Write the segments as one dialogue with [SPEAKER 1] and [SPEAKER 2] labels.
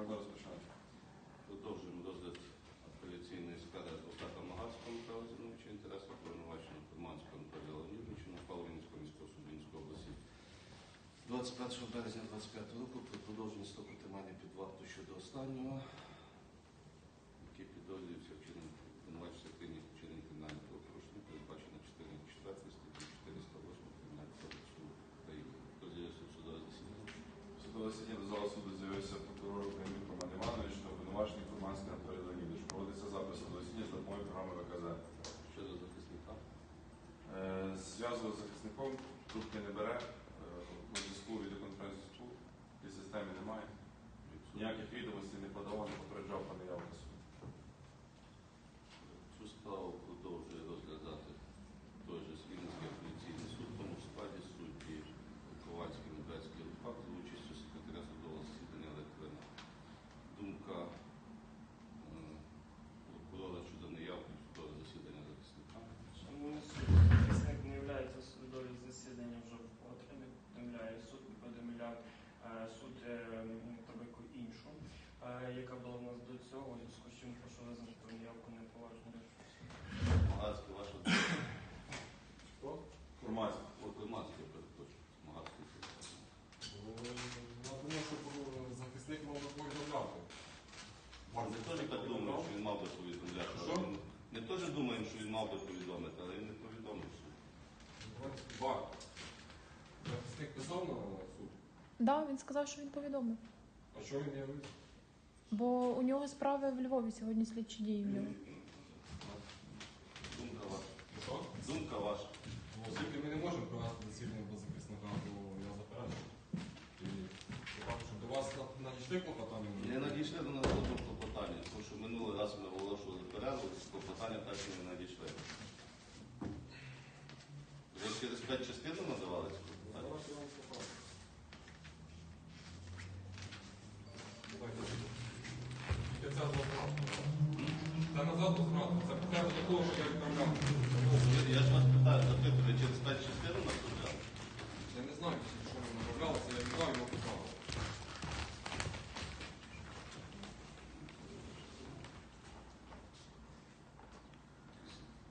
[SPEAKER 1] Можна розпочинати.
[SPEAKER 2] Продовжуємо розгляд апеляційної скарги адвоката Магарського Михайла Зіновича інтересу обвинувачення Фурманського Анатолія Леонідовича на ухвалу міського суду Вінницької області 21 березня 25 року про продовження строку тримання під вартою щодо останнього, який підозрюється вчинення обвинувачення вчинення вчинення кримінального правопорушення, передбачено 4 статті 408 Кримінального кодексу України. Судове засідання.
[SPEAKER 1] Судове засідання до залу суду з'явився прокурор України Роман Іванович та обвинувачений Фурманський Анатолій Леонідович. Проводиться запис судового засідання з допомогою програми ВКЗ.
[SPEAKER 2] Щодо захисника.
[SPEAKER 1] Е, Зв'язок з захисником трубки не бере, у на зв'язку відеоконференц-зв'язку і системи немає. Ніяких відомостей не подавав, не попереджав про неявку.
[SPEAKER 2] Цю справу продовжує розглядати той же Слівницький апеляційний суд, в тому складі судді Ковальський Небецький факт за участю секретаря судового засідання Литвина. Думка е, прокурора щодо неявки в судове засідання захисника.
[SPEAKER 3] Шановний суд, захисник не є судові засідання вже вкотре, не повідомляє суд, не повідомляв е, суд е, таблику іншу, е, яка була у нас до цього, у зв'язку з чим прошу визнати про неявку неповажною.
[SPEAKER 2] Магацький ваша думка.
[SPEAKER 1] Фурманський.
[SPEAKER 2] От Лиманський, перепрошую. Магацький.
[SPEAKER 4] Ну, Я думаю, що про- захисник мав би повідомляти.
[SPEAKER 2] Ми теж так думаємо, що він мав би повідомляти. але
[SPEAKER 4] Що?
[SPEAKER 2] він- Ми теж думаємо, що він мав би повідомити, але він не повідомив суд.
[SPEAKER 4] Два. Захисник писав на суд.
[SPEAKER 5] Да, він сказав, що він повідомив.
[SPEAKER 4] А що він явився?
[SPEAKER 5] Бо у нього справи в Львові сьогодні слідчі дії в нього.
[SPEAKER 2] Думка ваша. Думка ваша.
[SPEAKER 4] Ну, Оскільки ми не можемо провести засідання без захисника, то я заперечую. І так, що до вас надійшли клопотання?
[SPEAKER 2] Не надійшли до нас жодного клопотання, тому що минулий раз ми оголошували перерву, клопотання так і не надійшли. Через п'ять частин надавали ці клопотання?
[SPEAKER 4] Давайте я вам покажу. Давайте. Тільки це назад. Це назад зграти. Це підтвердження до того, що я відправляв.
[SPEAKER 2] Я- Я ж вас питаю, запитую, ви через п'ять частин нас надали?
[SPEAKER 4] Я не знаю, що ви направляли, це я віддав його писав.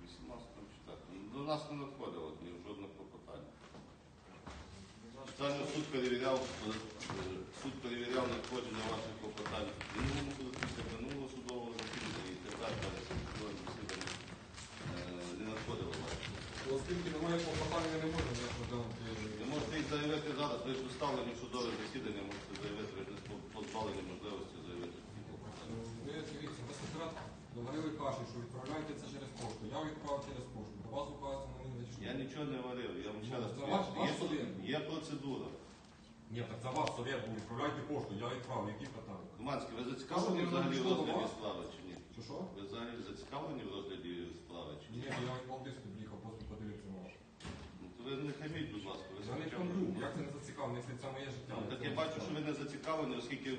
[SPEAKER 2] В 18 четвертому. До нас не надходило ні жодного клопотання. Спеціально суд перевіряв, е, суд перевіряв надходження ваших клопотань в минулому суду, після минулого судового засідання і тепер перед судовим засіданням е, не надходило ваших.
[SPEAKER 4] Оскільки немає клопотання, не ніяк розглянути.
[SPEAKER 2] Ви можете їх заявити зараз, ви ж доставлені в судове засідання, можете заявити, ви ж не позбавлені можливості заявити такі клопотання.
[SPEAKER 4] Ви дивіться, ви секрет говорили каші, що відправляєте це через пошту. Я відправив через пошту. До вас указано мені не надійшло.
[SPEAKER 2] Я нічого не говорив, я вам ще
[SPEAKER 4] Ну,
[SPEAKER 2] раз
[SPEAKER 4] це ваш-
[SPEAKER 2] поясню.
[SPEAKER 4] ваш
[SPEAKER 2] Є- процедура.
[SPEAKER 4] Ні, так за вас совет був, відправляйте пошту, я відправив. Які питання?
[SPEAKER 2] Думанський, ви зацікавлені
[SPEAKER 4] ви
[SPEAKER 2] взагалі в розгляді справи чи ні?
[SPEAKER 4] Що що?
[SPEAKER 2] Ви взагалі зацікавлені в розгляді справи чи ні?
[SPEAKER 4] Ні, я в Валдиску приїхав, просто подивитися на вас.
[SPEAKER 2] Ну, то ви не хаміть, будь ласка, ви
[SPEAKER 4] Я не
[SPEAKER 2] спочатку-
[SPEAKER 4] помру, як це не зацікавлений, якщо це моє життя.
[SPEAKER 2] Ну, так я бачу, що ви не зацікавлені, оскільки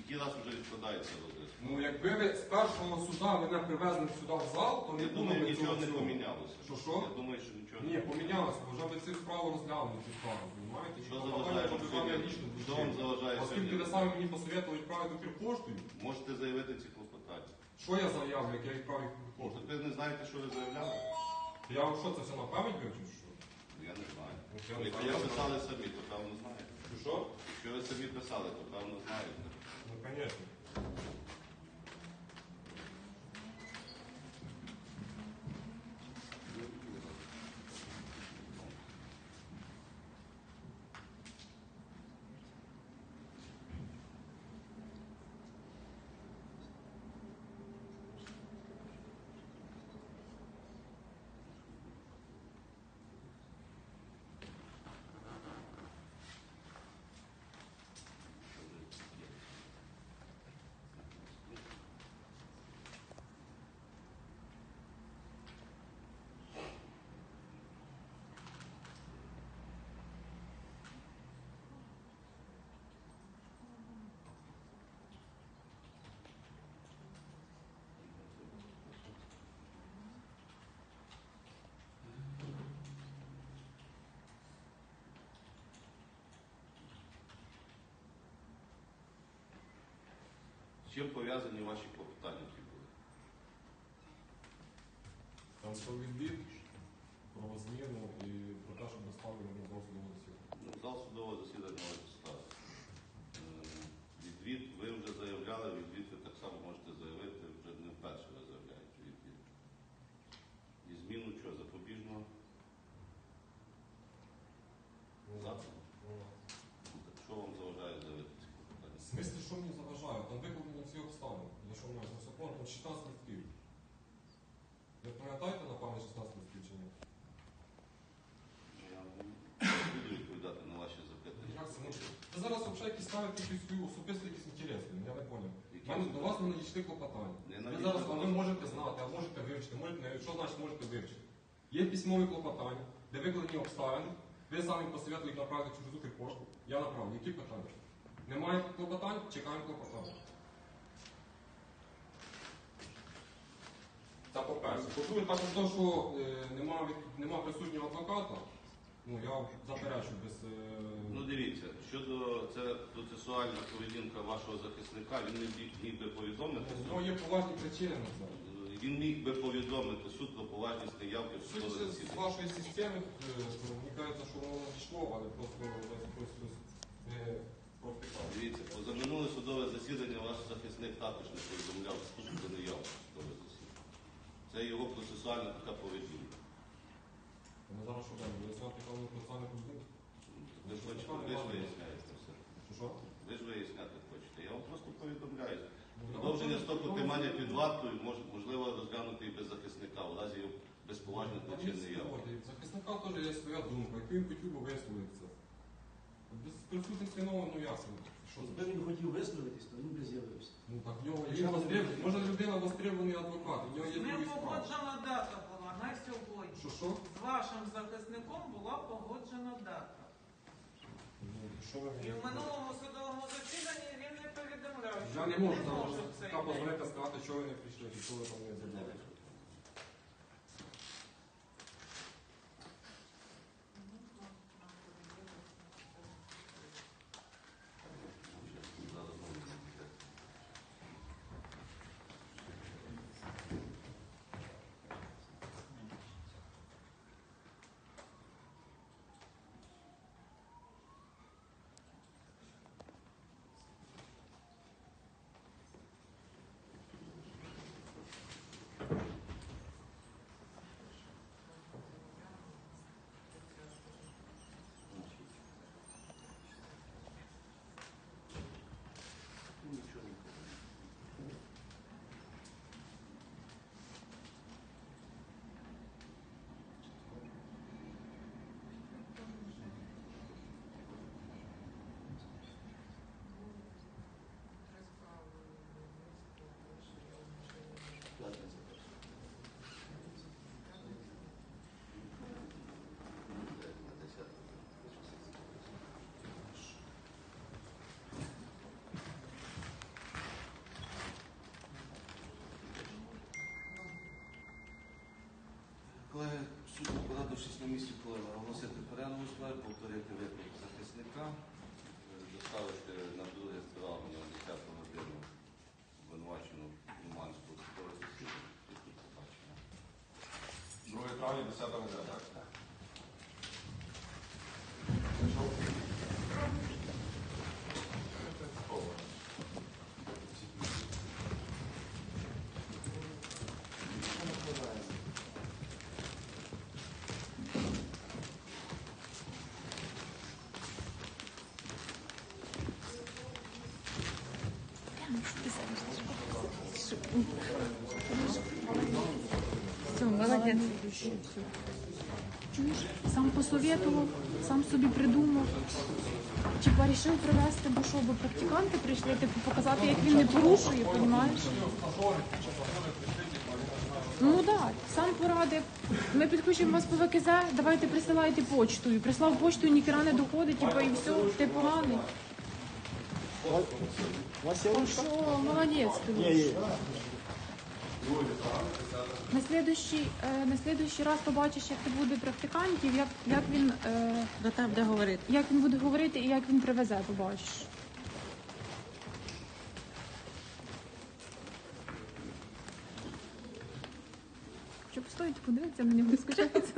[SPEAKER 2] який раз вже відкладається розгляд.
[SPEAKER 4] Ну, якби ви з першого суда мене привезли сюди в зал, то не
[SPEAKER 2] Я
[SPEAKER 4] було
[SPEAKER 2] думаю,
[SPEAKER 4] б
[SPEAKER 2] нічого
[SPEAKER 4] цього
[SPEAKER 2] не
[SPEAKER 4] всього.
[SPEAKER 2] помінялося.
[SPEAKER 4] Що, що?
[SPEAKER 2] Я думаю, що нічого не
[SPEAKER 4] Ні, помінялося, бо вже ви цю справу розглянули, цю справу, розумієте?
[SPEAKER 2] Що заважає сьогодні? Що вам заважає
[SPEAKER 4] Оскільки
[SPEAKER 2] сьогодні?
[SPEAKER 4] ви самі мені посоветували відправити Укрпоштою,
[SPEAKER 2] Можете заявити ці клопотання.
[SPEAKER 4] що я заявлю, як я відправив
[SPEAKER 2] Може,
[SPEAKER 4] Укрпоштою?
[SPEAKER 2] ви не знаєте, що ви заявляли?
[SPEAKER 4] Я вам що, це все на пам'ять вивчив, що?
[SPEAKER 2] Я не знаю.
[SPEAKER 4] Ну, я не
[SPEAKER 2] Якщо
[SPEAKER 4] знаю.
[SPEAKER 2] ви писали самі, то певно знаєте.
[SPEAKER 4] Що?
[SPEAKER 2] Якщо ви самі писали, то певно знаєте.
[SPEAKER 4] Ну, звісно.
[SPEAKER 2] Чим пов'язані ваші клопотання, які були?
[SPEAKER 4] Там про відбір, про зміну і про те, щоб доставили на досудового засідання.
[SPEAKER 2] Ну, Зал судового засідання можете ставити. Е, Відвід ви вже заявляли, відвід ви так само можете заявити, вже не вперше ви заявляєте відвід. І зміну що, запобіжного
[SPEAKER 4] Ну,
[SPEAKER 2] заходу?
[SPEAKER 4] ну,
[SPEAKER 2] Ну, так Що вам заважає заявити ці
[SPEAKER 4] В смислі, що мені заважає? Там викладені всі обставини. Я що? Це закон, там 16 листків. Ви пам'ятаєте на пам'ять 16 листків чи ні?
[SPEAKER 2] Я не буду відповідати на ваші запитання.
[SPEAKER 4] Як це може? Ви зараз взагалі якісь ставите якісь свої особисті якісь інтереси, я не поняв.
[SPEAKER 2] Які
[SPEAKER 4] мене до вас не надійшли клопотання. Ви зараз а ви можете знати, а можете вивчити. Можете, не- що значить можете вивчити? Є письмові клопотання, де викладені обставини. Ви самі посоветуєте направити через Укрпошту. Я направлю. Які питання? Немає клопотань? Чекаємо клопотання. Це по-перше. По-друге, також те, що е, нема, від- нема присутнього адвоката, ну я заперечую без. е,
[SPEAKER 2] Ну дивіться, щодо це процесуальна поведінка вашого захисника, він не міг, міг би повідомити
[SPEAKER 4] У
[SPEAKER 2] суд.
[SPEAKER 4] нього є поважні причини на це.
[SPEAKER 2] Він міг би повідомити суд про поважність неявки в судове
[SPEAKER 4] Судячи з
[SPEAKER 2] засідання.
[SPEAKER 4] вашої системи, е, мені кажеться, що воно надійшло, але просто хтось хтось не провтикав.
[SPEAKER 2] Дивіться, позаминуле судове засідання ваш захисник також не повідомляв неявку в судове засідання. Це його процесуальна така поведінка.
[SPEAKER 4] Ми зараз що будемо? Виясняти певну процесуальну поведінку?
[SPEAKER 2] Ви ж хочете, ви ж виясняєте все.
[SPEAKER 4] Що?
[SPEAKER 2] Ви ж виясняти хочете. Я вам просто повідомляю.
[SPEAKER 4] Ну,
[SPEAKER 2] Продовження строку тримання під вартою мож, можливо розглянути і без захисника в разі його безповажних причин
[SPEAKER 4] є
[SPEAKER 2] неявки.
[SPEAKER 4] Захисника теж є своя думка, яку він хотів би висловитися. Без присутності нового, ну як це? Що
[SPEAKER 6] Якби
[SPEAKER 4] це?
[SPEAKER 6] він хотів висловитись, то він би з'явився.
[SPEAKER 4] Ну так в нього є востребований, може людина востребований адвокат, у нього є
[SPEAKER 7] Не
[SPEAKER 4] другі справи.
[SPEAKER 7] погоджена дата була на сьогодні.
[SPEAKER 4] Що що?
[SPEAKER 7] З вашим захисником була погоджена дата.
[SPEAKER 4] Ну, що ви
[SPEAKER 7] І
[SPEAKER 4] мені?
[SPEAKER 7] в минулому судовому засіданні він не повідомляв, що
[SPEAKER 4] Я не можу зараз позвонити сказати, що ви не прийшли, що ви там не забрали.
[SPEAKER 2] Зараз знову не буде. Ну, нічого не кажу. П'ятниця. На десятку. Колеги, суд порадившись на місці, впливу, оголосити перерву справі, повторити виклик захисника, е, доставити на друге травня на 10 годину обвинувачену Лиманську судове засідання. І тут побачимо.
[SPEAKER 1] 2 травня, 10 година, так?
[SPEAKER 5] Все, молодець. Сам посоветував, сам собі придумав. Типа рішив привезти, бо що, бо практиканти прийшли, типу, показати, як він не порушує, розумієш? Ну так, да, сам порадив. Ми підключимо вас по ВКЗ, давайте присилайте почтою. Прислав почтою, ніхіра не доходить, типу, і все, ти поганий. Он что,
[SPEAKER 6] молодец, конечно.
[SPEAKER 5] На следующий, е, на следующий раз побачиш, як тут буде практикантів, як, як він э, е,
[SPEAKER 8] Бо там де говорити.
[SPEAKER 5] як він буде говорити і як він привезе, побачиш. Що постоїть, подивиться на нього, скажеться.